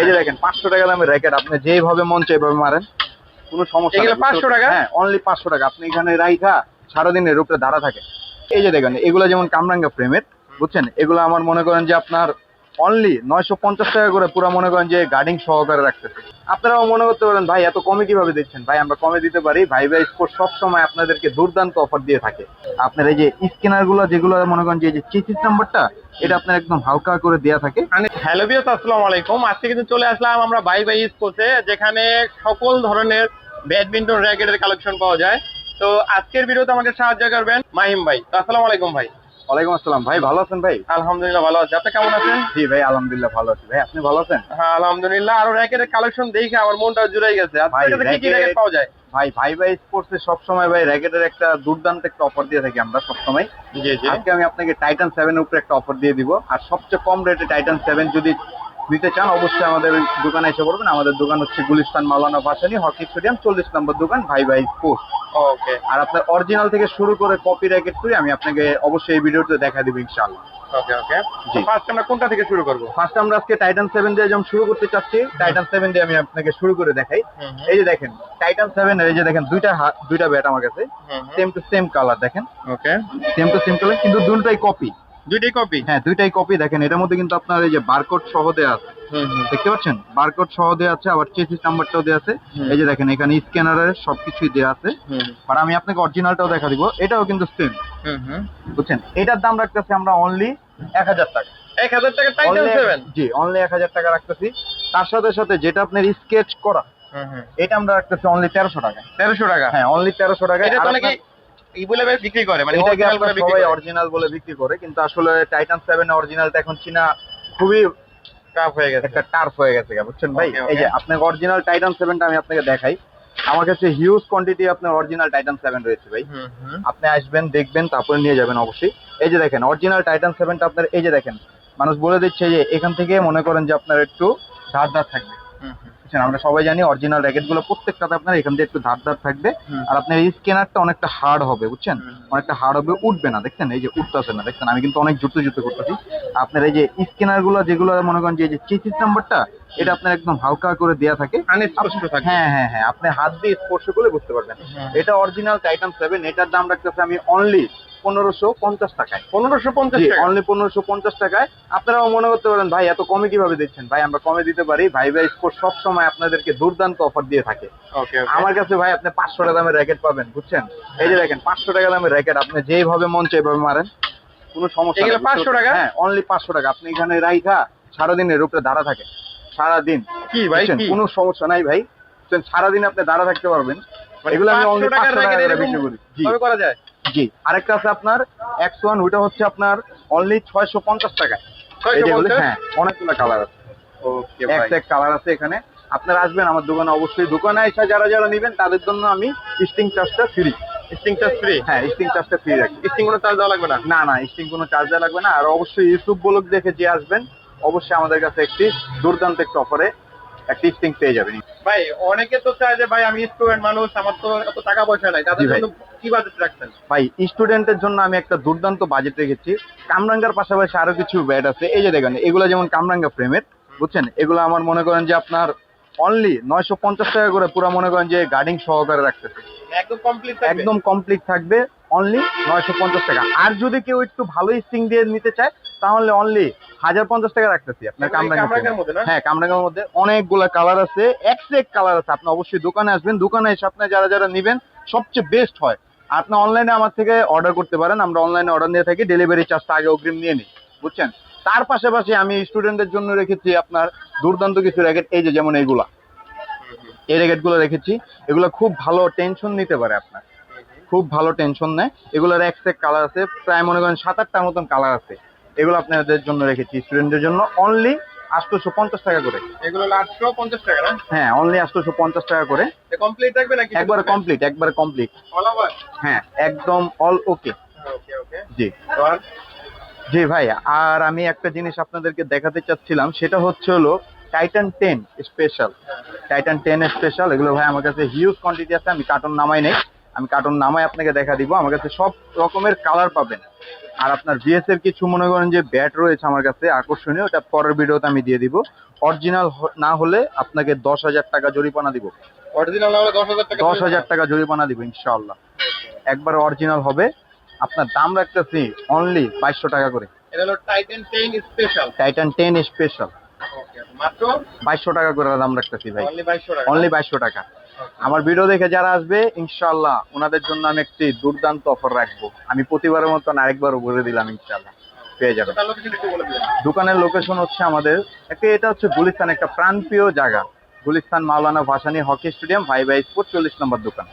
এই যে দেখেন পাঁচশো টাকা দামের র্যাকেট আপনি যেভাবে মন চাই এভাবে মারেন। কোনো সমস্যা এগুলো পাঁচশো টাকা? হ্যাঁ অনলি পাঁচশো টাকা। আপনি এখানে রাইখা সারাদিন এর উপরে দাঁড়া থাকে। এই যে দেখেন এগুলো যেমন কামরাঙ্গা ফ্রেমের বুঝছেন? এগুলো আমার মনে করেন যে আপনার অনলি নয়শো পঞ্চাশ টাকা করে পুরো মনে করেন যে গার্ডিং সহকারে রাখতেছে। আপনারাও মনে করতে পারেন, ভাই, এত কমে কীভাবে দিচ্ছেন? ভাই, আমরা কমে দিতে পারি। ভাই ভাই স্পোর্ট সবসময় আপনাদেরকে দুর্দান্ত অফার দিয়ে থাকে। আপনার এই যে স্ক্যানারগুলো, যেগুলো মনে করেন যে চেসিস নাম্বারটা এটা আপনার একদম হালকা করে দেওয়া থাকে। হ্যালো বিয়স আসসালামু আলাইকুম। আজকে কিন্তু চলে আসলাম আমরা বাই বাই স্পোর্টসে যেখানে সকল ধরনের ব্যাডমিন্টন র্যাকেটের কালেকশন পাওয়া যায়। তো আজকের ভিডিওতে আমাকে সাহায্য করবেন মাহিম ভাই। আসসালামু আলাইকুম ভাই। ওয়ালাইকুম আসসালাম। ভাই ভালো আছেন ভাই? আলহামদুলিল্লাহ ভালো আছি। আপনি কেমন আছেন? জি ভাই আলহামদুলিল্লাহ ভালো আছি। ভাই আপনি ভালো আছেন? হ্যাঁ আলহামদুলিল্লাহ। আরও র্যাকেটের কালেকশন দেখে আমার মনটা জুড়ে গেছে। আজকে কি কি র্যাকেট পাওয়া যায়? ভাই ভাই ভাই স্পোর্টসে সবসময় ভাই র্যাকেটের একটা দুর্দান্ত একটা অফার দিয়ে থাকি আমরা সবসময়। জি জি। আজকে আমি আপনাকে টাইটান সেভেন উপরে একটা অফার দিয়ে দিব। আর সবচেয়ে কম রেটে টাইটান সেভেন যদি নিতে চান অবশ্যই আমাদের দোকানে এসে পড়বেন। আমাদের দোকান হচ্ছে গুলিস্তান মাওলানা ভাসানি হকি স্টেডিয়াম চল্লিশ নম্বর দোকান ভাই ভাই স্পোর্টস ওকে আর আপনার অরিজিনাল থেকে শুরু করে কপি র্যাকেট করে আমি আপনাকে অবশ্যই এই ভিডিওতে দেখা দিব ইনশাআল্লাহ। ওকে ওকে জি। ফার্স্ট আমরা কোনটা থেকে শুরু করব? ফার্স্ট আমরা আজকে টাইটান সেভেন দিয়ে যেমন শুরু করতে চাচ্ছি টাইটান সেভেন দিয়ে আমি আপনাকে শুরু করে দেখাই। এই যে দেখেন টাইটান সেভেন এই যে দেখেন দুইটা দুইটা ব্যাট আমার কাছে। সেম টু সেম কালার দেখেন। Okay same two same colour কিন্তু দুটোই কপি দুইটাই কপি হ্যাঁ দুইটাই কপি দেখেন এটার মধ্যে কিন্তু আপনার এই যে বারকোড সহ দেওয়া আছে। দেখতে পাচ্ছেন? বারকোড সহ দেওয়া আছে আবার চেসিস নাম্বারটাও দেওয়া আছে। এই যে দেখেন এখানে স্ক্যানারের সবকিছুই দেওয়া আছে। আর আমি আপনাকে অরিজিনালটাও দেখা দিব। এটাও কিন্তু সেম বুঝছেন? এটার দাম রাখতেছি আমরা অনলি এক হাজার টাকা। এক হাজার টাকা জি অনলি এক হাজার টাকা রাখতেছি। তার সাথে সাথে যেটা আপনার স্কেচ করা এটা আমরা রাখতেছি অনলি তেরোশো টাকা। তেরোশো টাকা? হ্যাঁ অনলি তেরোশো টাকা। এটা নাকি বিক্রি করে মানে সবাই অরিজিনাল বলে বিক্রি করে কিন্তু আসলে টাইটান সেভেন অরিজিনালটা এখন চীনা খুবই টাফ হয়ে গেছে। একটা টার্ফ হয়ে গেছে বুঝছেন ভাই. এই যে আপনার অরিজিনাল টাইটান সেভেনটা আমি আপনাকে দেখাই। আমার কাছে হিউজ কোয়ান্টিটি আপনার অরিজিনাল টাইটান সেভেন রয়েছে ভাই। আপনি আসবেন দেখবেন তারপরে নিয়ে যাবেন অবশ্যই। এই যে দেখেন অরিজিনাল টাইটান সেভেনটা আপনার এই যে দেখেন মানুষ বলে দিচ্ছে যে এখান থেকে মনে করেন যে আপনার একটু ধার ধার থাকবে। হুম। আমরা সবাই জানি অরিজিনাল র্যাকেটগুলো প্রত্যেকটাতে আপনার এখান দিয়ে একটু ধার ধার থাকবে। আর আপনার এই স্ক্যানারটা অনেকটা হার্ড হবে বুঝছেন? অনেকটা হার্ড হবে উঠবে না দেখছেন? এই যে উঠতেছে না দেখছেন? আমি কিন্তু অনেক জুতো জুতো করতেছি। আপনার এই যে স্ক্যানারগুলো যেগুলো মনে করেন যে চেসিস নাম্বারটা এটা আপনার একদম হালকা করে দেয়া থাকে। হ্যাঁ হ্যাঁ হ্যাঁ আপনি হাত দিয়ে স্পর্শ করলে বুঝতে পারবেন। এটা অরিজিনাল টাইটান সেভেন এটার দাম রাখতেছে আমি অনলি পনেরোশো পঞ্চাশ টাকায়। পনেরোশো পঞ্চাশ অনলি পনেরোশো পঞ্চাশ টাকায়। আপনারাও মনে করতে পারেন ভাই এত কমে কীভাবে দিচ্ছেন? ভাই আমরা কমে দিতে পারি। ভাই ভাই স্পোর্ট সবসময় আপনাদেরকে দুর্দান্ত অফার দিয়ে থাকে। আমার কাছে ভাই আপনি পাঁচশো টাকা দামের র্যাকেট পাবেন বুঝছেন? এই যে দেখেন পাঁচশো টাকা দামের র্যাকেট আপনি যেভাবে মন চাই এইভাবে মারেন। কোনো সমস্যা 500 টাকা? হ্যাঁ অনলি পাঁচশো টাকা। আপনি এখানে রাইখা সারাদিন এর উপরে দাঁড়া থাকে। সারাদিন কি ভাই? কোনো সমস্যা নাই ভাই। সারাদিন আপনি দাঁড়া থাকতে পারবেন। এগুলো আমি অনলি পাঁচশো টাকা বিক্রি করি। করা যায়? জি। আরেকটা আছে আপনার এক্স ওয়ান ওইটা হচ্ছে আপনার অনলি ছয়শো পঞ্চাশ টাকা এই যেগুলো 650? হ্যাঁ অনেকগুলো কালার আছে। এক এক কালার আছে এখানে। আপনারা আসবেন আমার দোকানে অবশ্যই। দোকানে এসে যারা যারা নেবেন তাদের জন্য আমি স্টিং চার্জটা ফ্রি স্টিং চার্জ ফ্রি হ্যাঁ স্টিং চার্জটা ফ্রি রাখি। স্টিং কোনো চার্জ দেওয়া লাগবে না? না না স্টিং কোনো চার্জ দেওয়া লাগবে না। আর অবশ্যই ইউটিউব ব্লগ দেখে যে আসবেন অবশ্যই আমাদের কাছে একটি দুর্দান্ত একটা অফারে একটি স্টিং পেয়ে যাবেন। ভাই অনেকে তো চায় যে ভাই আমি স্টুডেন্ট মানুষ আমার তো এত টাকা পয়সা নাই তাদের জন্য কি বাজেট রাখছেন ভাই স্টুডেন্টের জন্য আমি একটা দুর্দান্ত বাজেট রেখেছি। কামরাঙ্গার পাশাপাশি আরও কিছু ব্যাট আছে। এই যে দেখেন এগুলো যেমন কামরাঙ্গা ফ্রেমের বুঝছেন? এগুলো আমার মনে করেন যে আপনার অনলি নয়শো পঞ্চাশ টাকা করে পুরো মনে করেন যে গার্ডিং সহকারে রাখতেছে। একদম কমপ্লিট একদম কমপ্লিট থাকবে। অনলি নয়শো পঞ্চাশ টাকা। আর যদি কেউ একটু ভালো স্টিং দিয়ে নিতে চায় তাহলে অনলি হাজার পঞ্চাশ টাকা রাখতেছি আপনার কামরাঙ্গার মধ্যে। হ্যাঁ কামরাঙ্গার মধ্যে অনেকগুলা কালার আছে। এক্স এক কালার আছে। আপনি অবশ্যই দোকানে আসবেন। দোকানে এসে আপনি যারা যারা নেবেন সবচেয়ে বেস্ট হয়। আপনি অনলাইনে আমার থেকে অর্ডার করতে পারেন। আমরা অনলাইনে অর্ডার নিয়ে থাকি। ডেলিভারি চার্জটা আগে অগ্রিম নিয়ে নিই। বুঝছেন? তার পাশাপাশি আমি স্টুডেন্টদের জন্য রেখেছি আপনার দুর্দান্ত কিছু র্যাকেট এই যে যেমন এইগুলা। এই র্যাকেটগুলো রেখেছি। এগুলো খুব ভালো টেনশন নিতে পারে আপনার। খুব ভালো টেনশন নেয়। এগুলোর এক সেক কালার আছে প্রায় মনে করেন সাত আটটার মতন কালার আছে। এগুলো আপনাদের জন্য রেখেছি স্টুডেন্টদের জন্য। অনলি আটশোশো পঞ্চাশ টাকা করে। এগুলো আটশো পঞ্চাশ টাকা না? হ্যাঁ অনলি আটশোশো পঞ্চাশ টাকা করে। কমপ্লিট থাকবে নাকি একবারে কমপ্লিট একবারে কমপ্লিট অল ওভার হ্যাঁ একদম অল ওকে ওকে ওকে জি। জি ভাই আর আমি একটা জিনিস আপনাদেরকে দেখাতে চাচ্ছিলাম সেটা হচ্ছে হলো Titan ten special Titan ten special এগুলো ভাই আমার কাছে হিউজ কোয়ান্টিটি আছে আমি কার্টন নামাই নেই। আমি কার্টুন নামায় আপনাকে দেখা দিব আমার কাছে সব রকমের কালার পাবেন। আর আপনার বিএস এর কিছু মনে করেন যে ব্যাট রয়েছে আমার কাছে আকর্ষণীয় ওটা পরের ভিডিওতে আমি দিয়ে দিব। অরিজিনাল না হলে আপনাকে দশ হাজার টাকা জরিমানা দিব। অরিজিনাল না হলে দশ হাজার টাকা জরিমানা। দিব ইনশাআল্লাহ। একবার অরিজিনাল হবে। আপনার দাম রাখতেছি অনলি বাইশশো টাকা করে। এটা হলো Titan ten special Titan ten special মাত্র? বাইশশো টাকা করে দাম রাখতেছি ভাই। অনলি বাইশশো টাকা। আমার ভিডিও দেখে যারা আসবে ইনশাল্লাহ ওনাদের জন্য আমি একটি দুর্দান্ত অফার রাখব। আমি প্রতিবারের মতন আরেকবার বলে দিলাম ইনশাল্লাহ পেয়ে দিবেন। দোকানের লোকেশন হচ্ছে আমাদের একটা এটা হচ্ছে গুলিস্তান একটা প্রাণপ্রিয় জায়গা। গুলিস্তান মাওলানা ভাসানি হকি স্টেডিয়াম ভাই ভাই স্পোর্ট চল্লিশ নম্বর দোকান।